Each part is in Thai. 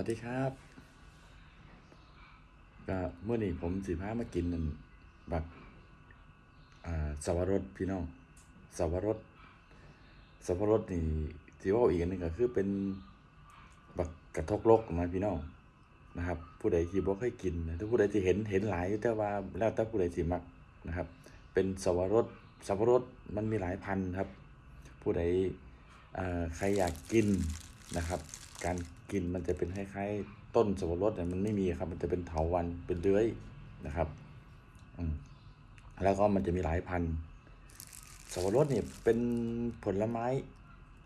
วัสดีครับก็เมื่อนี้ผมสิพามากินนั่นบักอ่าสวรสพี่น้องสวรสสวรสนี่ที่ว่าอีกอันหนึงก็คือเป็นบักกระทกลกนะพี่น้องนะครับ ผู้ใดที่บ่เคยกินถ้าผู้ใดที่เห็นเห็นหลายแต่ว่าแล้วแต่ผู้ใดสิมักนะครับ เป็นสวรสสวรสมันมีหลายพันธุ์ครับ ผู้ใดอ่อใครอยากกินนะครับ การกินมันจะเป็นคล้ายๆต้นสวรสเนี่ยมันไม่มีครับ มันจะเป็นเถาวันเป็นเลื้อยนะครับอืมแล้วก็มันจะมีหลายพันธุ์สวรสเนี่ยเป็นผลไม้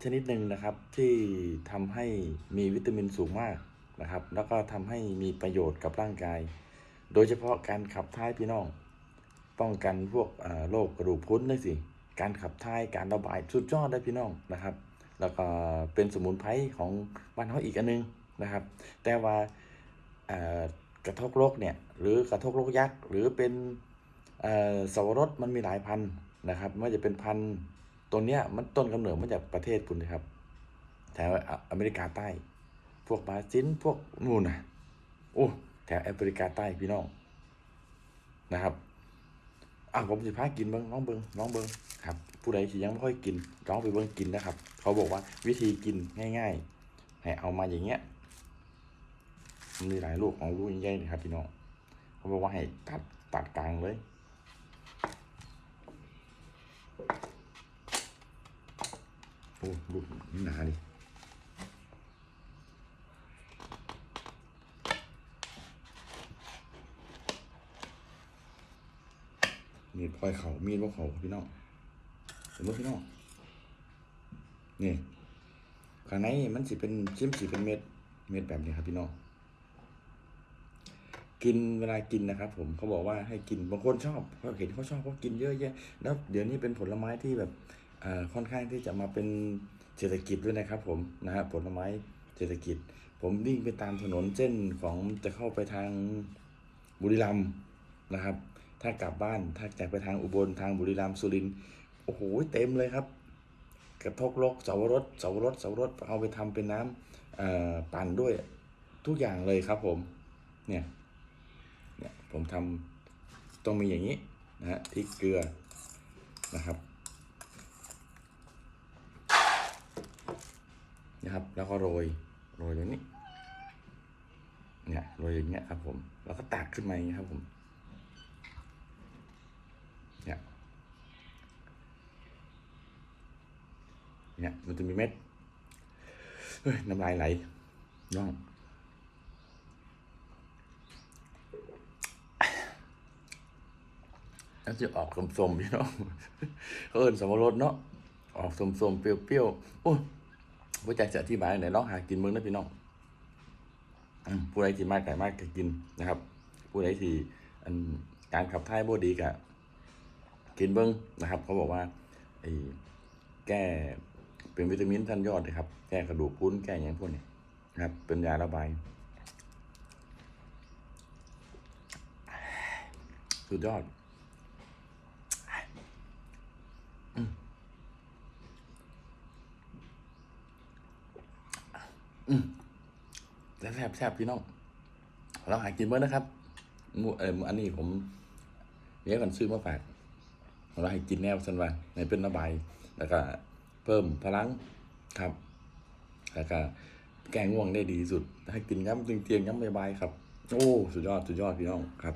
ชนิดหนึ่งนะครับ ที่ทำให้มีวิตามินสูงมากนะครับ แล้วก็ทำให้มีประโยชน์กับร่างกาย โดยเฉพาะการขับถ่ายพี่น้องป้องกันพวกโรคกระดูกพรุนได้สิการขับถ่ายการระบายสุดยอดได้พี่น้องนะครับ แล้วก็เป็นสมุนไพรของบ้านเขาอีกอันนึงนะครับ แต่ว่ากระทกโรคเนี่ยหรือกระทกโรคยักษ์หรือเป็นสวรสมันมีหลายพันนะครับไม่ว่าจะเป็นพันตัวเนี้ยมันต้นกำเนิดมาจากประเทศคุณนะครับแถวอเมริกาใต้ พวกบราซิลพวกนู่นนะโอ้แถวแอฟริกาใต้พี่น้องนะครับ อะผมสิพากินเบิ้งน้องเบิ้งน้องเบิ้งครับ ผู้ใดที่ยังไม่ค่อยกินลองไปเบิ้งกินนะครับ เขาบอกว่าวิธีกินง่ายๆให้เอามาอย่างเงี้ยมันมีหลายลูกของลูกใหญ่ๆนะครับพี่น้องเขาบอกว่าให้ตัดตัดกลางเลยโอ้ลูกนี่หนาดิ มีดพลอยเขามีดว่าเขาพี่น้องเห็นไหมพี่น้องนี่ข้างในมันสิเป็นชิ้มสิเป็นเม็ดเม็ดแบบนี้ครับพี่น้องกินเวลากินนะครับ ผมเขาบอกว่าให้กินบางคนชอบเขาเห็นเขาชอบเขากินเยอะแยะแล้วเดี๋ยวนี้เป็นผลไม้ที่แบบค่อนข้างที่จะมาเป็นเศรษฐกิจด้วยนะครับ ผมนะฮะผลไม้เศรษฐกิจ ผมวิ่งไปตามถนนเส้นของจะเข้าไปทางบุรีรัมย์นะครับ ถ้ากลับบ้าน ถ้าจะไปทางอุบลทางบุรีรัมย์สุรินทร์โอ้โหเต็มเลยครับ กระทกลกเสาวรสเสาวรสเสาวรสเอาไปทำเป็นน้ำเอ่อปั่นด้วยทุกอย่างเลยครับผมเนี่ยเนี่ยผมทำต้องมีอย่างนี้นะฮะพริกเกลือนะครับนะครับแล้วก็โรยโรยอย่างนี้เนี่ยโรยอย่างเงี้ยครับผมแล้วก็ตักขึ้นมาอย่างเงี้ยครับผม เนี่ย เนี่ยมันจะมีเม็ดเฮ้ยน้ำลายไหลน้องแล้วจะออกสมๆพี่น้องเขาเอินสมรสเนาะออกสมๆเปรี้ยวๆโอ้ผู้ใจจะอธิบายไหนลองหากินเมืองนะพี่น้องผู้ใดที่มากไก่มากก็กินนะครับ ผู้ใดที่การขับถ่ายบ่ดีกะกินเบิ้งนะครับ เขาบอกว่าไอ้แก้ เป็นวิตามินชั้นยอดเลยครับ แก้กระดูกพรุนแก้อย่างพวกนี้ครับ เป็นยาระบาย สุดยอดแซ่บแซ่บแซ่บพี่น้อง เราหากินเมื่อนะครับมูเอออันนี้ผมเลี้ยงกันซื้อมาฝากเราให้กินแนวสันว่าในเป็นระบาย แล้วก็ เพิ่มพลังครับแล้วก็แก้ง่วงได้ดีที่สุด ให้กินย้ำเตียงๆย้ำบายๆครับ โอ้ สุดยอด สุดยอดพี่น้องครับ